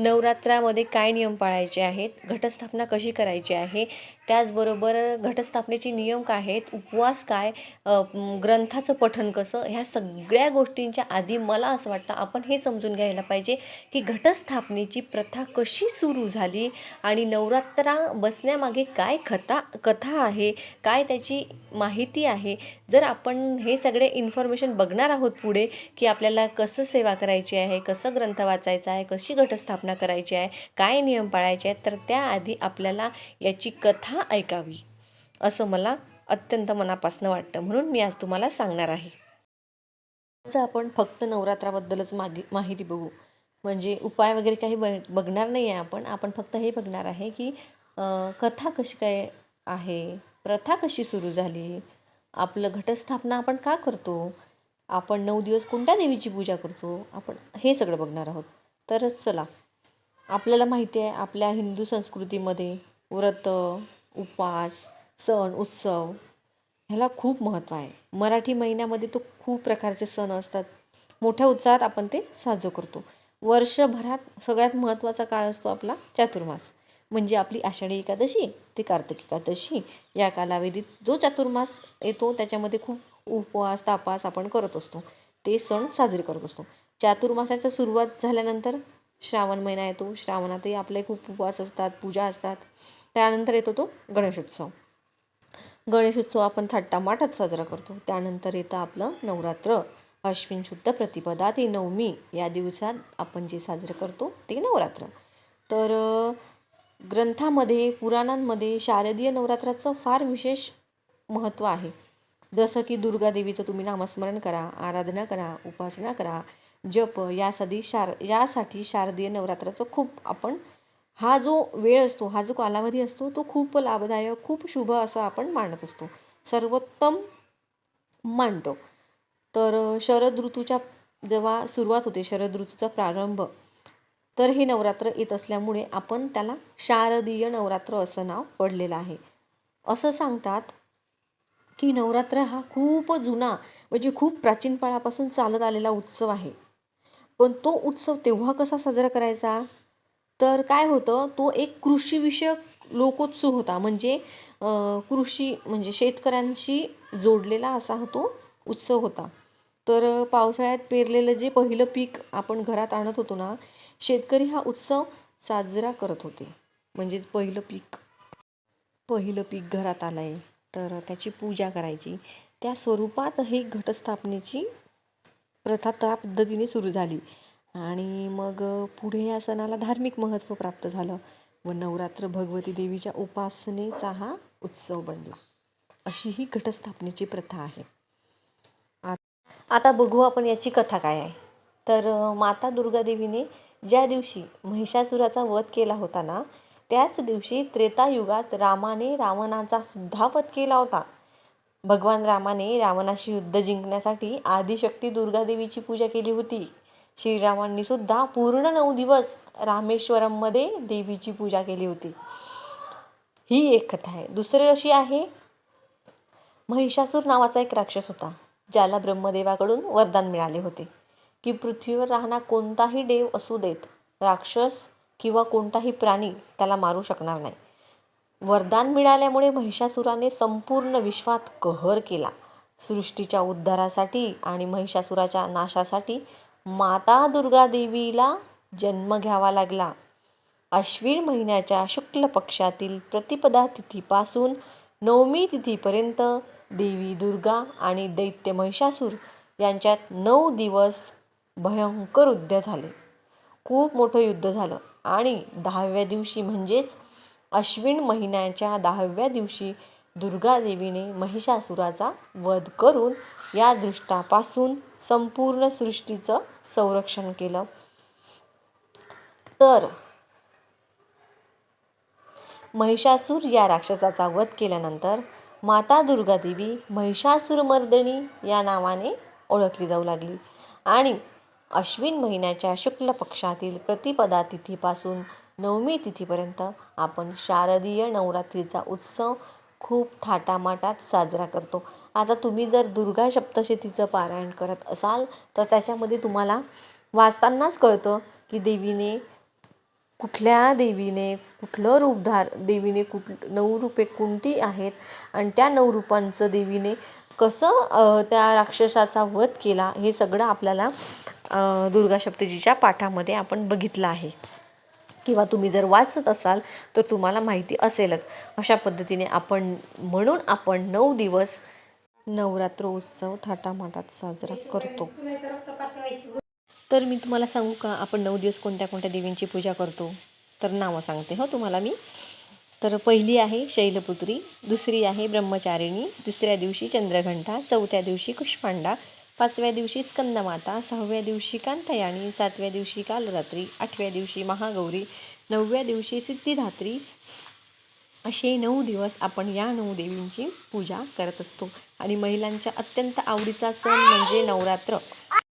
नवरात्रामध्ये काय नियम पाळायचे आहेत? घटस्थापना कशी करायची आहे? त्याचबरोबर घटस्थापनेचे नियम काय आहेत? उपवास काय? ग्रंथाचं पठण कसं? ह्या सगळ्या गोष्टींच्या आधी मला असं वाटतं आपण हे समजून घ्यायला पाहिजे की घटस्थापनेची प्रथा कशी सुरू झाली आणि नवरात्रा बसण्यामागे काय कथा कथा आहे? काय त्याची माहिती आहे? जर आपण हे सगळे इन्फॉर्मेशन बघणार आहोत पुढे की आपल्याला कसं सेवा करायची आहे कसं ग्रंथ वाचायचा आहे कशी घटस्थापना करायची आहे काय नियम पाळायचे आहेत तर त्याआधी आपल्याला याची कथा ऐकावी असं मला अत्यंत मनापासून वाटतं. म्हणून मी आज तुम्हाला सांगणार आहे. आज आपण फक्त नवरात्राबद्दलच मागे माहिती बघू. म्हणजे उपाय वगैरे काही ब बघणार नाही आहे आपण. आपण फक्त हे बघणार आहे की कथा कशी काय आहे? प्रथा कशी सुरू झाली? आपलं घटस्थापना आपण का करतो? आपण नऊ दिवस कोणत्या देवीची पूजा करतो? आपण हे सगळं बघणार आहोत. तरच चला. आपल्याला माहिती आहे आपल्या हिंदू संस्कृतीमध्ये व्रत उपवास सण उत्सव ह्याला खूप महत्त्व आहे. मराठी महिन्यामध्ये तो खूप प्रकारचे सण असतात. मोठ्या उत्साहात आपण ते साजरं करतो. वर्षभरात सगळ्यात महत्त्वाचा काळ असतो आपला चातुर्मास. म्हणजे आपली आषाढी एकादशी ते कार्तिक एकादशी. या कालावधीत जो चातुर्मास येतो त्याच्यामध्ये खूप उपवास तापास आपण करत असतो. ते सण साजरे करत असतो. चातुर्मासाच्या सुरुवात झाल्यानंतर श्रावण महिना येतो. श्रावणातही आपले खूप उपवास असतात पूजा असतात. त्यानंतर येतो तो गणेशोत्सव. गणेशोत्सव आपण थट्टामाटात साजरा करतो. त्यानंतर येतं आपलं नवरात्र. अश्विन शुद्ध प्रतिपदा ते नवमी. या दिवसात आपण जे साजरं करतो ते नवरात्र. तर ग्रंथामध्ये पुराणांमध्ये शारदीय नवरात्राचं फार विशेष महत्त्व आहे. जसं की दुर्गादेवीचं तुम्ही नामस्मरण करा आराधना करा उपासना करा जप यासाठी शार यासाठी शारदीय नवरात्राचं खूप आपण हा जो वेळ असतो हा जो कालावधी असतो तो खूप लाभदायक खूप शुभ असं आपण मानत असतो. सर्वोत्तम मानतो. तर शरद ऋतूच्या जेव्हा सुरुवात होते शरद ऋतूचा प्रारंभ तर हे नवरात्र येत असल्यामुळे आपण त्याला शारदीय नवरात्र असं नाव पडलेलं आहे. असं सांगतात की नवरात्र हा खूप जुना म्हणजे खूप प्राचीन काळापासून चालत आलेला उत्सव आहे. पण तो उत्सव तेव्हा कसा साजरा करायचा? तर काय होतं तो एक कृषीविषयक लोकोत्सव होता. म्हणजे कृषी म्हणजे शेतकऱ्यांशी जोडलेला असा तो उत्सव होता. तर पावसाळ्यात पेरलेलं जे पहिलं पीक आपण घरात आणत होतो ना शेतकरी हा उत्सव साजरा करत होते. म्हणजेच पहिलं पीक पहिलं पीक घरात आलं आहे तर त्याची पूजा करायची. त्या स्वरूपात हे घटस्थापनेची प्रथा त्या पद्धतीने सुरू झाली. आणि मग पुढे या सणाला धार्मिक महत्त्व प्राप्त झालं व नवरात्र भगवती देवीच्या उपासनेचा हा उत्सव बनला. अशी ही घटस्थापनेची प्रथा आहे. आता बघू आपण याची कथा काय आहे. तर माता दुर्गा देवीने ज्या दिवशी महिषासुराचा वध केला होता ना त्याच दिवशी त्रेतायुगात रामाने रावणाचा सुद्धा वध केला होता. भगवान रामाने रावणाशी युद्ध जिंकण्यासाठी आदिशक्ती दुर्गा देवीची पूजा केली होती. श्रीरामांनी सुद्धा पूर्ण नऊ दिवस रामेश्वरममध्ये देवीची पूजा केली होती. ही एक कथा आहे. दुसरी अशी आहे महिषासूर नावाचा एक राक्षस होता ज्याला ब्रह्मदेवाकडून वरदान मिळाले होते की पृथ्वीवर राहणार कोणताही देव असू देत राक्षस किंवा कोणताही प्राणी त्याला मारू शकणार नाही. वरदान मिळाल्यामुळे महिषासुराने संपूर्ण विश्वात कहर केला. सृष्टीच्या उद्धारासाठी आणि महिषासुराच्या नाशासाठी माता दुर्गा देवीला जन्म घ्यावा लागला. अश्विन महिन्याच्या शुक्ल पक्षातील प्रतिपदा तिथीपासून नवमी तिथीपर्यंत देवी दुर्गा आणि दैत्य महिषासूर यांच्यात नऊ दिवस भयंकर युद्ध झाले. खूप मोठं युद्ध झालं आणि दहाव्या दिवशी म्हणजेच अश्विन महिन्याच्या दहाव्या दिवशी दुर्गा देवीने महिषासुराचा वध करून या दृष्टापासून संपूर्ण सृष्टीचं संरक्षण केलं. तर महिषासूर या राक्षसाचा वध केल्यानंतर माता दुर्गा देवी महिषासूरमर्दिनी या नावाने ओळखली जाऊ लागली आणि अश्विन महिन्याच्या शुक्ल पक्षातील प्रतिपदा तिथीपासून नवमी तिथीपर्यंत आपण शारदीय नवरात्रीचा उत्सव खूप थाटामाटात साजरा करतो. आता तुम्ही जर दुर्गा सप्तशतीचं पारायण करत असाल तर त्याच्यामध्ये तुम्हाला वाचतानाच कळतं की देवीने कुठल्या देवीने कुठलं रूपधार देवीने कुठ नऊ रूपे कोणती आहेत आणि त्या नऊ रूपांचं देवीने कसं त्या राक्षसाचा वध केला हे सगळं आपल्याला दुर्गा सप्तजीच्या पाठामध्ये आपण बघितलं आहे. किंवा तुम्ही जर वाचत असाल तर तुम्हाला माहिती असेलच. अशा पद्धतीने आपण म्हणून आपण नऊ दिवस नवरात्र उत्सव थाटामाटात साजरा करतो. तर मी तुम्हाला सांगू का आपण नऊ दिवस कोणत्या कोणत्या देवींची पूजा करतो? तर नावं सांगते हो तुम्हाला मी. तर पहिली आहे शैलपुत्री दुसरी आहे ब्रह्मचारिणी तिसऱ्या दिवशी चंद्रघंटा चौथ्या दिवशी कुष्पांडा पाचव्या दिवशी स्कंदमाता सहाव्या दिवशी कांतयाणी सातव्या दिवशी कालरात्री आठव्या दिवशी महागौरी नवव्या दिवशी सिद्धिधात्री असे नऊ दिवस आपण या नऊ देवींची पूजा करत असतो. आणि महिलांच्या अत्यंत आवडीचा सण म्हणजे नवरात्र.